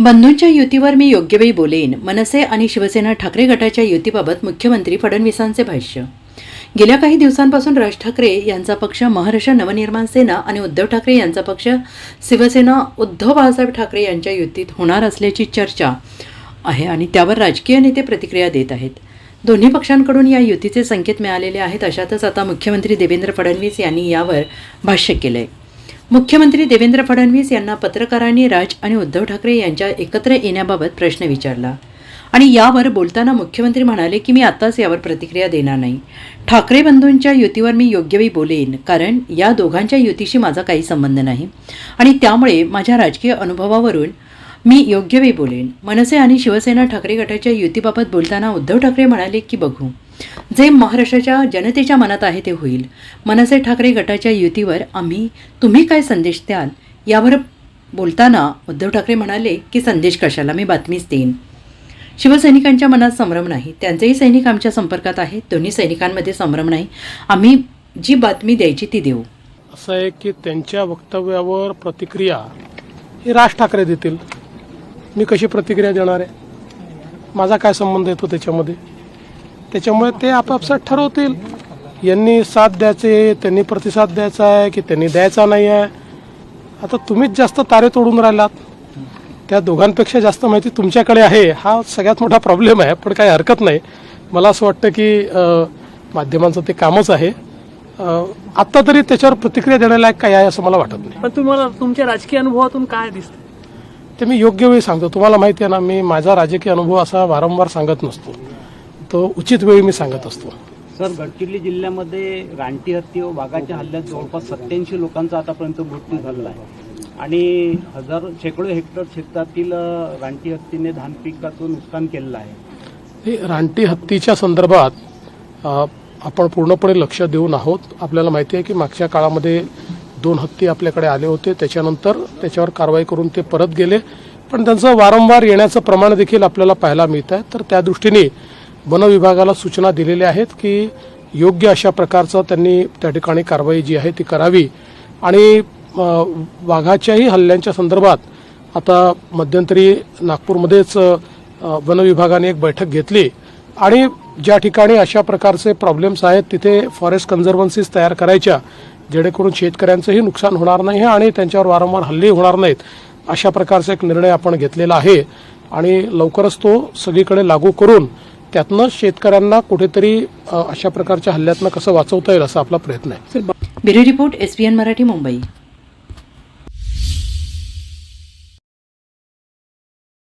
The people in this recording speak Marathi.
बंधूंच्या युतीवर मी योग्य वेळी बोलेन मनसे आणि शिवसेना ठाकरे गटाच्या युतीबाबत मुख्यमंत्री फडणवीसांचे भाष्य. गेल्या काही दिवसांपासून राज ठाकरे यांचा पक्ष महाराष्ट्र नवनिर्माण सेना आणि उद्धव ठाकरे यांचा पक्ष शिवसेना उद्धव बाळासाहेब ठाकरे यांच्या युतीत होणार असल्याची चर्चा आहे आणि त्यावर राजकीय नेते प्रतिक्रिया देत आहेत. दोन्ही पक्षांकडून या युतीचे संकेत मिळालेले आहेत अशातच आता मुख्यमंत्री देवेंद्र फडणवीस यांनी यावर भाष्य केलं आहे मुख्यमंत्री देवेंद्र फडणवीस यांना पत्रकारांनी राज आणि उद्धव ठाकरे यांच्या एकत्र येण्याबाबत प्रश्न विचारला. आणि यावर बोलताना मुख्यमंत्री म्हणाले की मी आत्ताच यावर प्रतिक्रिया देणार नाही. ठाकरे बंधूंच्या युतीवर मी योग्यवेळी बोलेन कारण या दोघांच्या युतीशी माझा काही संबंध नाही. आणि त्यामुळे माझ्या राजकीय अनुभवावरून मी योग्यवेळी बोलेन. मनसे आणि शिवसेना ठाकरे गटाच्या युतीबाबत बोलताना उद्धव ठाकरे म्हणाले की बघू. जे महाराष्ट्राच्या जनतेच्या मनात आहे ते होईल. मनसे ठाकरे गटाच्या युतीवर आम्ही तुम्ही काय संदेश द्याल? यावर बोलताना उद्धव ठाकरे म्हणाले की संदेश कशाला? मी बातमीच देईन. शिवसैनिकांच्या मनात संभ्रम नाही. त्यांचेही सैनिक आमच्या संपर्कात आहेत. दोन्ही सैनिकांमध्ये संभ्रम नाही. आम्ही जी बातमी द्यायची ती देऊ. असं आहे की त्यांच्या वक्तव्यावर प्रतिक्रिया हे राज ठाकरे देतील. मी कशी प्रतिक्रिया देणार आहे? माझा काय संबंध येतो त्याच्यामध्ये? त्याच्यामुळे ते आपापसात ठरवतील. यांनी साथ द्यायचे त्यांनी प्रतिसाद द्यायचा आहे की त्यांनी द्यायचा नाही आहे. आता तुम्हीच जास्त तारे तोडून राहिलात. त्या दोघांपेक्षा जास्त माहिती तुमच्याकडे आहे. हा सगळ्यात मोठा प्रॉब्लेम आहे पण काही हरकत नाही. मला असं वाटतं की माध्यमांचं ते कामच आहे. आत्ता तरी त्याच्यावर प्रतिक्रिया देण्यालायक काय आहे असं मला वाटत नाही. पण तुम्हाला तुमच्या राजकीय अनुभवातून काय दिसतं? ते मी योग्य वेळी सांगतो. तुम्हाला माहिती आहे ना मी माझा राजकीय अनुभव असा वारंवार सांगत नसतो. तो उचित वेळी मी सांगत असतो. सर गडचिरोली जिल्ह्यामध्ये रानटी हत्ती व वाघाच्या हल्ल्यात जवळपास सत्याऐंशी लोकांचा आतापर्यंत मृत्यू झालेला आहे. आणि हजार शेकडो हेक्टर क्षेत्रातील रानटी हत्तीने धान पिकाचं नुकसान केलेलं आहे. रानटी हत्तीच्या संदर्भात आपण पूर्णपणे लक्ष देऊन आहोत. आपल्याला माहिती आहे की मागच्या काळामध्ये दोन हत्ती आपल्याकडे आले होते. त्याच्यानंतर त्याच्यावर कारवाई करून ते परत गेले. पण त्यांचं वारंवार येण्याचं प्रमाण देखील आपल्याला पाहायला मिळत आहे तर त्या दृष्टीने वनविभागाला सूचना दिलेल्या आहेत की योग्य अशा प्रकारचं त्यांनी त्या ठिकाणी कारवाई जी आहे ती करावी. आणि वाघाच्याही हल्ल्यांच्या संदर्भात आता मध्यंतरी नागपूरमध्येच वनविभागाने एक बैठक घेतली. आणि ज्या ठिकाणी अशा प्रकारचे प्रॉब्लेम्स आहेत तिथे फॉरेस्ट कन्झर्वन्सीज तयार करायच्या जेणेकरून शेतकऱ्यांचंही नुकसान होणार नाही आणि त्यांच्यावर वारंवार हल्ले होणार नाहीत अशा प्रकारचा एक निर्णय आपण घेतलेला आहे. आणि लवकरच तो सगळीकडे लागू करून त्यातनं शेतकऱ्यांना कुठेतरी अशा प्रकारच्या हल्ल्यातनं कसं वाचवता येईल असा आपला प्रयत्न आहे. Bureau report S Marathi Mumbai.